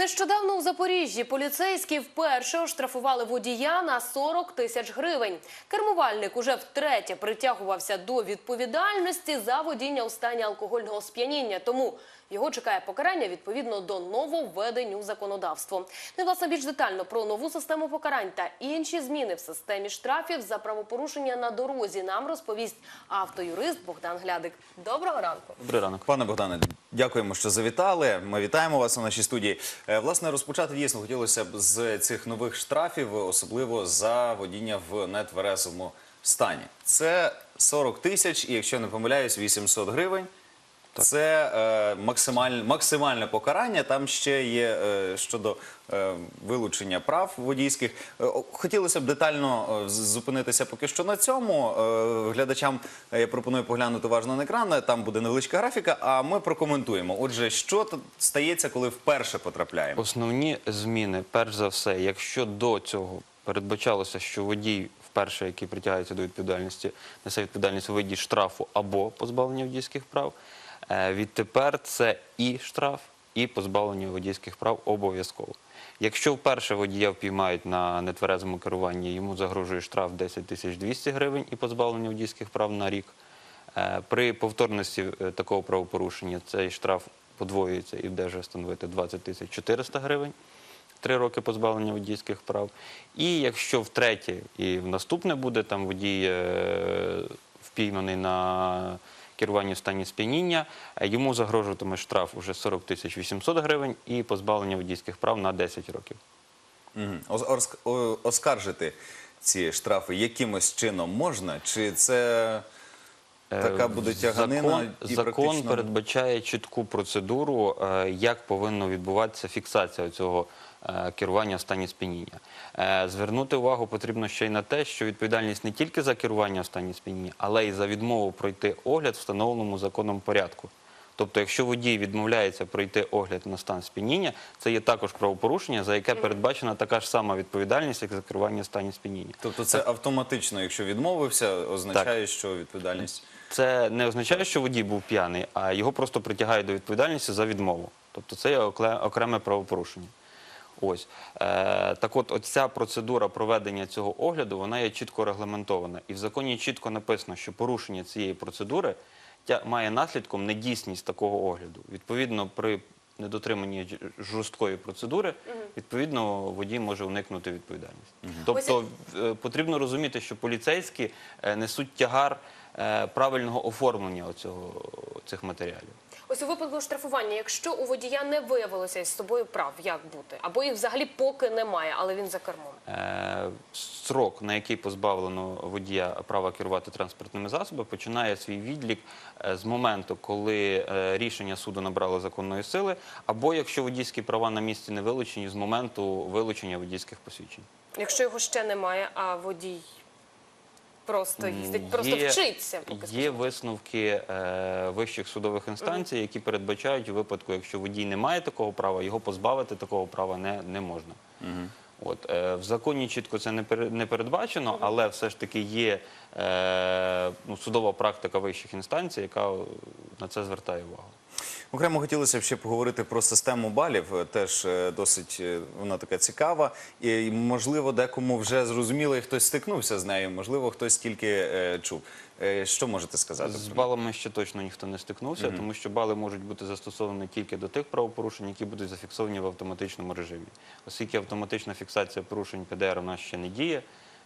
Нещодавно у Запоріжжі поліцейські вперше оштрафували водія на 40 тисяч гривень. Кермувальник уже втретє притягувався до відповідальності за водіння у стані алкогольного сп'яніння. Тому його чекає покарання відповідно до нововведень у законодавство. Ну і власне більш детально про нову систему покарань та інші зміни в системі штрафів за правопорушення на дорозі нам розповість автоюрист Богдан Глядик. Доброго ранку. Добрий ранок. Пане Богдане, дякуємо, що завітали. Ми вітаємо вас у нашій студії. Е, Власне, розпочати дійсно хотілося б з цих нових штрафів, особливо за водіння в нетверезому стані. Це 40 тисяч, і якщо не помиляюсь, 800 гривень. Це е, максималь, максимальне покарання. Там ще є е, щодо е, вилучення прав водійських. Е, хотілося б детально е, зупинитися поки що на цьому. Е, глядачам е, я пропоную поглянути уважно на екран. Там буде невеличка графіка, а ми прокоментуємо. Отже, що стається, коли вперше потрапляємо? Основні зміни, перш за все, якщо до цього передбачалося, що водій вперше, який притягається до відповідальності, несе відповідальність у виді штрафу або позбавлення водійських прав, відтепер це і штраф, і позбавлення водійських прав обов'язково. Якщо вперше водія впіймають на нетверезому керуванні, йому загрожує штраф 10 тисяч 200 гривень і позбавлення водійських прав на рік. Е, При повторності е, такого правопорушення цей штраф подвоюється і буде вже становити 20 тисяч 400 гривень, три роки позбавлення водійських прав. І якщо втретє і в наступне буде там водій е, впійманий на керуванні в стані сп'яніння, е, йому загрожуватиме штраф уже 40 тисяч 800 гривень і позбавлення водійських прав на 10 років. О- Оскаржити ці штрафи якимось чином можна? Чи це така буде тяганина? Закон, і закон практично- передбачає чітку процедуру, е, як повинно відбуватися фіксація цього е, керування в стані сп'яніння. Е, Звернути увагу потрібно ще й на те, що відповідальність не тільки за керування в стані сп'яніння, але й за відмову пройти огляд в встановленому законом порядку. Тобто, якщо водій відмовляється пройти огляд на стан сп'яніння, це є також правопорушення, за яке передбачена така ж сама відповідальність, як за керування в стані сп'яніння. Тобто це автоматично, якщо відмовився, означає, що відповідальність. Це не означає, що водій був п'яний, а його просто притягають до відповідальності за відмову. Тобто це є окреме правопорушення. Ось е, так, от оця процедура проведення цього огляду вона є чітко регламентована, і в законі чітко написано, що порушення цієї процедури тя- має наслідком недійсність такого огляду. Відповідно, при недотриманні ж- жорсткої процедури, відповідно, водій може уникнути відповідальності. Тобто е, потрібно розуміти, що поліцейські е, несуть тягар е, правильного оформлення оцього, цих матеріалів. Ось у випадку штрафування, якщо у водія не виявилося із собою прав, як бути? Або їх взагалі поки немає, але він за кермом. Е, Срок, на який позбавлено водія права керувати транспортними засобами, починає свій відлік е, з моменту, коли е, рішення суду набрало законної сили, або якщо водійські права на місці не вилучені, з моменту вилучення водійських посвідчень. Якщо його ще немає, а водій просто їздить, просто Є- вчиться. Поки Є висновки е, вищих судових інстанцій, які передбачають у випадку, якщо водій не має такого права, його позбавити такого права не, не можна. От, е, в законі чітко це не, пере- не передбачено, але все ж таки є е, ну, судова практика вищих інстанцій, яка е, на це звертає увагу. Окремо хотілося б ще поговорити про систему балів. Е, Теж е, досить е, вона така цікава. І можливо, декому вже зрозуміло, і хтось стикнувся з нею. Можливо, хтось тільки е, чув. Е, Що можете сказати? З балами ще точно ніхто не стикнувся, тому що бали можуть бути застосовані тільки до тих правопорушень, які будуть зафіксовані в автоматичному режимі. Оскільки автоматична фіксація порушень ПДР у нас ще не діє,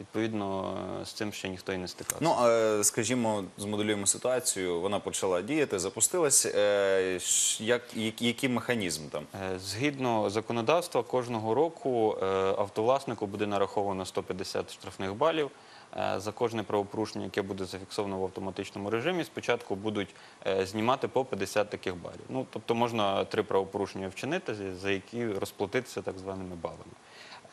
відповідно з цим ще ніхто і не стикався. Ну, е, скажімо, змоделюємо ситуацію. Вона почала діяти, запустилась. Е, Як, який механізм там? Е, Згідно законодавства, кожного року автовласнику буде нараховано 150 штрафних балів. За кожне правопорушення, яке буде зафіксовано в автоматичному режимі, спочатку будуть знімати по 50 таких балів. Ну, тобто можна три правопорушення вчинити, за які розплатитися так званими балами.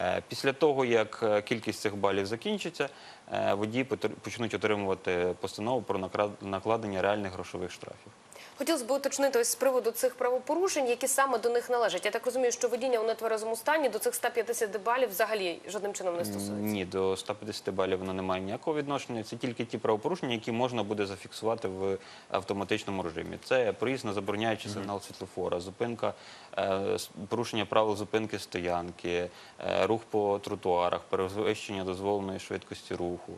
Е, Після того, як е, кількість цих балів закінчиться, е, водії почнуть отримувати постанову про накладення реальних грошових штрафів. Хотілося б уточнити ось з приводу цих правопорушень, які саме до них належать. Я так розумію, що водіння у нетверезому стані до цих 150 балів взагалі жодним чином не стосується. Ні, до 150 балів воно не має ніякого відношення. Це тільки ті правопорушення, які можна буде зафіксувати в автоматичному режимі. Це проїзд на забороняючий сигнал світлофора, зупинка, е, порушення правил зупинки стоянки, е, рух по тротуарах, перевищення дозволеної швидкості руху.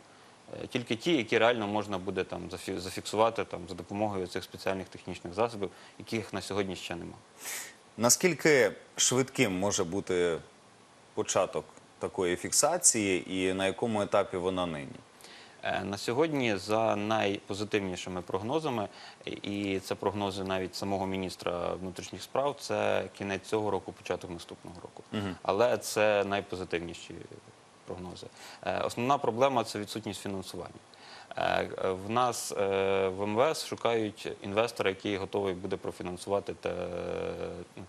Е, Тільки ті, які реально можна буде там зафі- зафіксувати там за допомогою цих спеціальних технічних засобів, яких на сьогодні ще немає. Наскільки швидким може бути початок такої фіксації і на якому етапі вона нині? Е, На сьогодні за найпозитивнішими прогнозами, і це прогнози навіть самого міністра внутрішніх справ, це кінець цього року, початок наступного року. Але це найпозитивніші прогнози. Е, Основна проблема це відсутність фінансування. Е, В нас е, в МВС шукають інвестора, який готовий буде профінансувати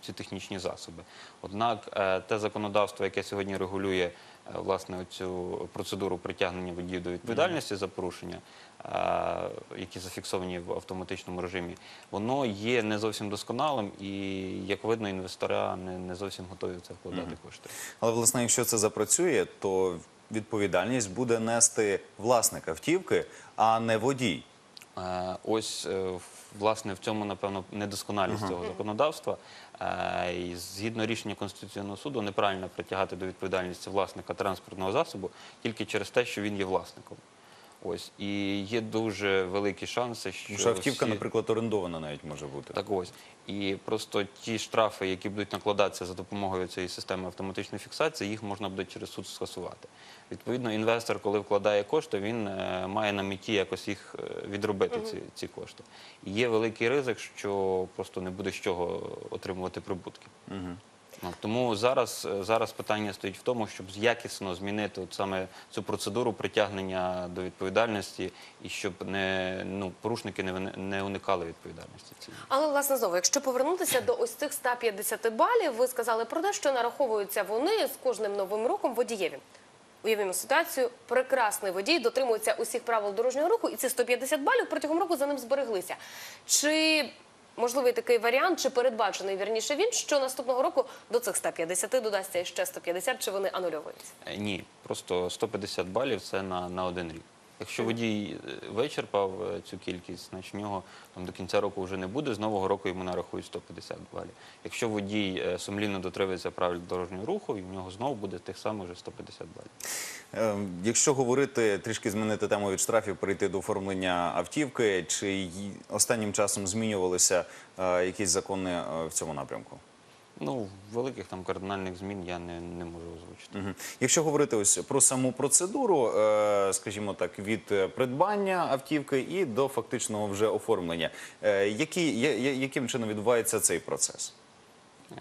ці технічні засоби. Однак е, те законодавство, яке сьогодні регулює е, власне цю процедуру притягнення водіїв до відповідальності за порушення, е, які зафіксовані в автоматичному режимі, воно є не зовсім досконалим, і як видно, інвестора не, не зовсім готові в це вкладати кошти. Але власне, якщо це запрацює, то відповідальність буде нести власник автівки, а не водій. Е, Ось е, власне в цьому напевно недосконалість цього законодавства. Е, І згідно рішення Конституційного суду, неправильно притягати до відповідальності власника транспортного засобу тільки через те, що він є власником. Ось і є дуже великі шанси, що що автівка, всі- наприклад, орендована навіть може бути. так ось. І просто ті штрафи, які будуть накладатися за допомогою цієї системи автоматичної фіксації, їх можна буде через суд скасувати. Відповідно, інвестор, коли вкладає кошти, він е, має на меті якось їх е, відробити, ці, ці кошти. І є великий ризик, що просто не буде з чого отримувати прибутки. Ну, Тому зараз, е, зараз питання стоїть в тому, щоб якісно змінити от саме цю процедуру притягнення до відповідальності і щоб не, ну, порушники не, не уникали відповідальності. Але власне знову, якщо повернутися до ось цих 150 балів, ви сказали про те, що нараховуються вони з кожним новим роком водієві. Уявімо ситуацію, прекрасний водій дотримується усіх правил дорожнього руху, і ці 150 балів протягом року за ним збереглися. Чи можливий такий варіант, чи передбачений вірніше він, що наступного року до цих 150 додасться ще 150, чи вони анулюються? Е, Ні, просто 150 балів це на один рік. Якщо водій е, вичерпав е, цю кількість, значить в нього там до кінця року вже не буде. З нового року йому нарахують 150 балів. Якщо водій е, сумлінно дотримується правил дорожнього руху, і в нього знову буде тих самих вже 150 балів. Е, Якщо говорити, трішки змінити тему від штрафів, перейти до оформлення автівки, чи останнім часом змінювалися якісь закони в цьому напрямку? Ну, великих там кардинальних змін я не, не можу озвучити. Угу. Якщо говорити ось про саму процедуру, е, скажімо так, від придбання автівки і до фактичного вже оформлення, е, які, я- я- яким чином відбувається цей процес? Е,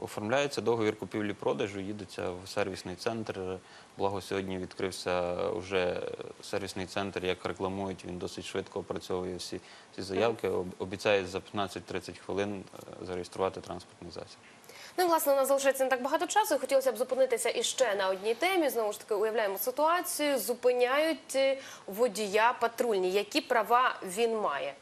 Оформляється договір купівлі-продажу, їдеться в сервісний центр. Благо сьогодні відкрився вже сервісний центр, як рекламують, він досить швидко опрацьовує всі ці заявки. Об- Обіцяє за 15-30 хвилин е, зареєструвати транспортний засіб. Ну, власне, у нас залишається не так багато часу. і Хотілося б зупинитися іще на одній темі. Знову ж таки, уявляємо ситуацію. Зупиняють е, водія патрульні. Які права він має?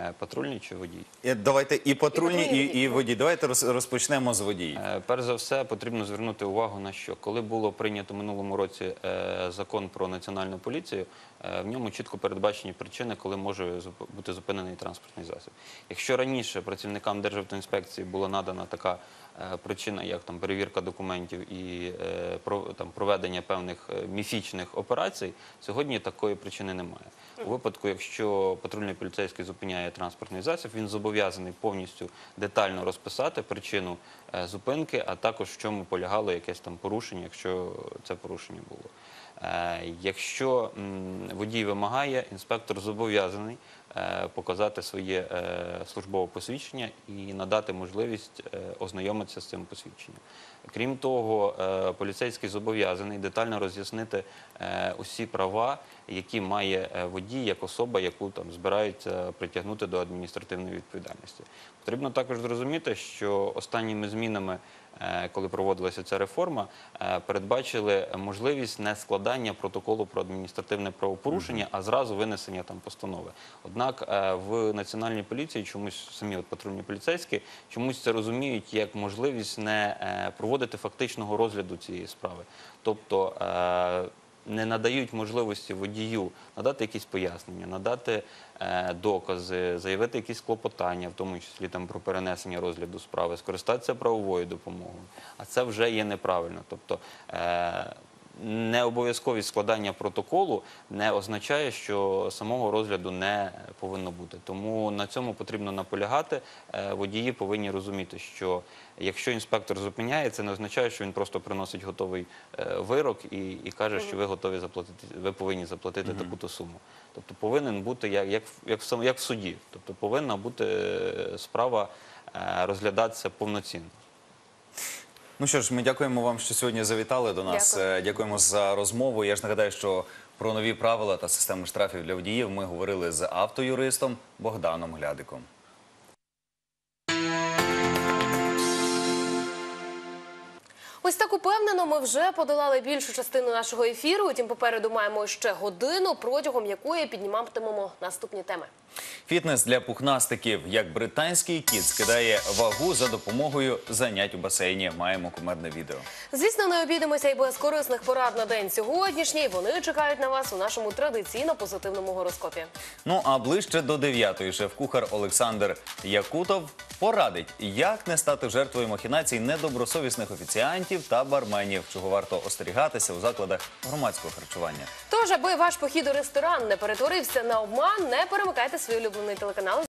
Е, Патрульний чи водій? Е, Давайте і патрульні, патрульні, і, і і- водій. Давайте роз- розпочнемо з водіїв. Е, Перш за все, потрібно звернути увагу на що, коли було прийнято минулому році е, закон про національну поліцію, е, в ньому чітко передбачені причини, коли може зуп- бути зупинений транспортний засіб. Якщо раніше працівникам Державтоінспекції була надана така причина, як там перевірка документів і е, там проведення певних е, міфічних операцій, сьогодні такої причини немає. У випадку, якщо патрульний поліцейський зупиняє транспортний засіб, він зобов'язаний повністю детально розписати причину е, зупинки, а також в чому полягало якесь там порушення, якщо це порушення було. Е, Якщо водій вимагає, інспектор зобов'язаний е, показати своє е, службове посвідчення і надати можливість ознайомитися з цим посвідченням. Крім того, поліцейський зобов'язаний детально роз'яснити усі права які має водій як особа, яку там збираються притягнути до адміністративної відповідальності. Потрібно також зрозуміти, що останніми змінами, коли проводилася ця реформа, е, передбачили можливість не складання протоколу про адміністративне правопорушення, а зразу винесення там постанови. Однак е, в національній поліції чомусь самі от патрульні поліцейські чомусь це розуміють як можливість не е, проводити фактичного розгляду цієї справи, тобто. Не надають можливості водію надати якісь пояснення, надати е, докази, заявити якісь клопотання, в тому числі там про перенесення розгляду справи, скористатися правовою допомогою. А це вже є неправильно. Тобто е, не обов'язковість складання протоколу не означає, що самого розгляду не повинно бути. Тому на цьому потрібно наполягати. Е, Водії повинні розуміти, що якщо інспектор зупиняє, це не означає, що він просто приносить готовий е, вирок і, і каже, що ви готові заплатити, ви повинні заплатити таку-то суму. Тобто повинен бути як, як, в- як, як в суді. Тобто повинна бути е, справа розглядатися повноцінно. Ну що ж, ми дякуємо вам, що сьогодні завітали до нас. Дякую. Е, Дякуємо за розмову. Я ж нагадаю, що про нові правила та систему штрафів для водіїв ми говорили з автоюристом Богданом Глядиком. Ось так упевнено, ми вже подолали більшу частину нашого ефіру. Утім, попереду маємо ще годину, протягом якої підніматимемо наступні теми. Фітнес для пухнастиків, як британський кіт скидає вагу за допомогою занять у басейні. Маємо кумедне відео. Звісно, не обійдемося і без корисних порад на день сьогоднішній. Вони чекають на вас у нашому традиційно позитивному гороскопі. Ну а ближче до 9-ї шеф-кухар Олександр Якутов порадить, як не стати жертвою махінацій недобросовісних офіціантів та барменів, чого варто остерігатися у закладах громадського харчування. Тож, аби ваш похід у ресторан не перетворився на обман, не перемикайте свій улюблений телеканал.